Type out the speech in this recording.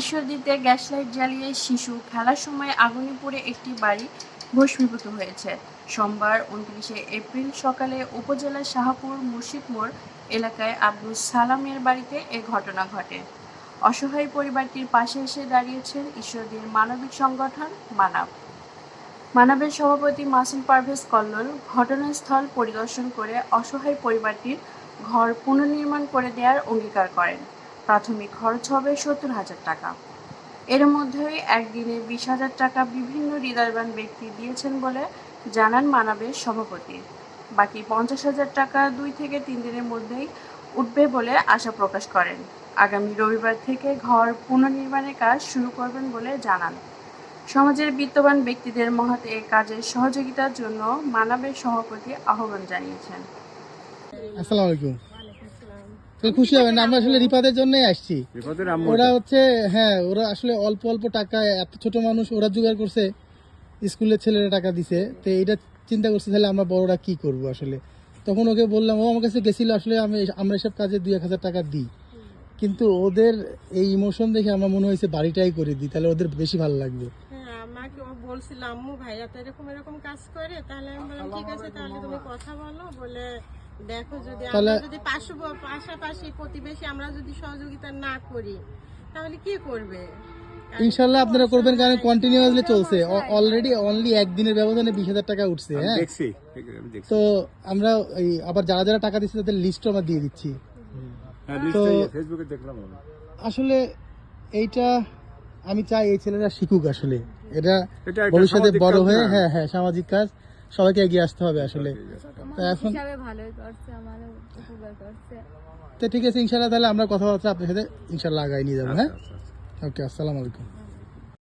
ঈশ্বরদীতে gas light জ্বালিয়ে শিশু খেলার সময় আগুনে পড়ে একটি বাড়ি ভস্মীভূত হয়েছে। সোমবার উনত্রিশে এপ্রিল সকালে উপজেলার শাহপুর মুর্শিদ মোড় এলাকায় আব্দুল সালামের বাড়িতে এ ঘটনা ঘটে। অসহায় পরিবারটির পাশে এসে দাঁড়িয়েছেন ঈশ্বরদীর মানবিক সংগঠন মানব। মানবের সভাপতি মাসুম পারভেজ কল্লোল ঘটনাস্থল পরিদর্শন করে অসহায় পরিবারটির ঘর পুনর্নির্মাণ করে দেওয়ার অঙ্গীকার করেন। প্রাথমিক খরচ হবে সত্তর হাজার টাকা। এর মধ্যেই একদিনে বিশ হাজার টাকা বিভিন্ন হৃদয়বান ব্যক্তি দিয়েছেন বলে জানান মানবের সভাপতি। বাকি পঞ্চাশ হাজার টাকা দুই থেকে তিন দিনের মধ্যেই উঠবে বলে আশা প্রকাশ করেন। আগামী রবিবার থেকে ঘর পুনর্নির্মাণের কাজ শুরু করবেন বলে জানান। সমাজের বিত্তবান ব্যক্তিদের মহৎ এ কাজের সহযোগিতার জন্য মানবের সভাপতি আহ্বান জানিয়েছেন। আসসালামু আলাইকুম। খুশি হবেন আমরা আসলে রিপাদের জন্যই আসছি। ওরা হচ্ছে হ্যাঁ ওরা আসলে অল্প অল্প টাকা এত ছোট মানুষ ওরা জোগাড় করছে স্কুলের ছেলেরা টাকা দিছে। তো এইটা চিন্তা করছে তাহলে আমরা বড়রা কি করব আসলে? তখন ওকে বললাম ও আমার কাছে গেছিল আসলে আমি আমরা এসব কাজে দুই এক হাজার টাকা দিই। কিন্তু ওদের এই ইমোশন দেখে আমার মনে হয়েছে বাড়িটাই করে দিই তাহলে ওদের বেশি ভালো লাগবে। হ্যাঁ আমাকে ও বলছিল আম্মু ভাইয়া তো এরকম এরকম কাজ করে তাহলে আমি বললাম ঠিক আছে তাহলে তুমি কথা বলো। বলে দেখো যদি আমরা যদি পাশাপাশি প্রতিবেশী আমরা যদি সহযোগিতা না করি তাহলে কি করবে? ইনশাল্লাহ আপনারা করবেন কারণ কন্টিনিউয়াসলি চলছে। অলরেডি অনলি একদিনের ব্যবধানে বিশ হাজার টাকা উঠছে হ্যাঁ? দেখছি আমি দেখছি। তো আমরা এই আবার যারা যারা টাকা দিচ্ছে তাদের লিস্টও আমরা দিয়ে দিচ্ছি। হ্যাঁ তো- লিস্টে। আসলে এইটা আমি চাই এই ছেলেরা শিখুক আসলে। এটা ভবিষ্যতে বড় হয়ে হ্যাঁ হ্যাঁ সামাজিক কাজ। সবাইকে এগিয়ে আসতে হবে আসলে। তো এখন তো ঠিক আছে ইনশাল্লাহ তাহলে আমরা কথাবার্তা আপনার সাথে ইনশাল্লাহ আগাই নিয়ে যাব হ্যাঁ? আচ্ছা, আচ্ছা, আচ্ছা। ওকে আসসালামু আলাইকুম।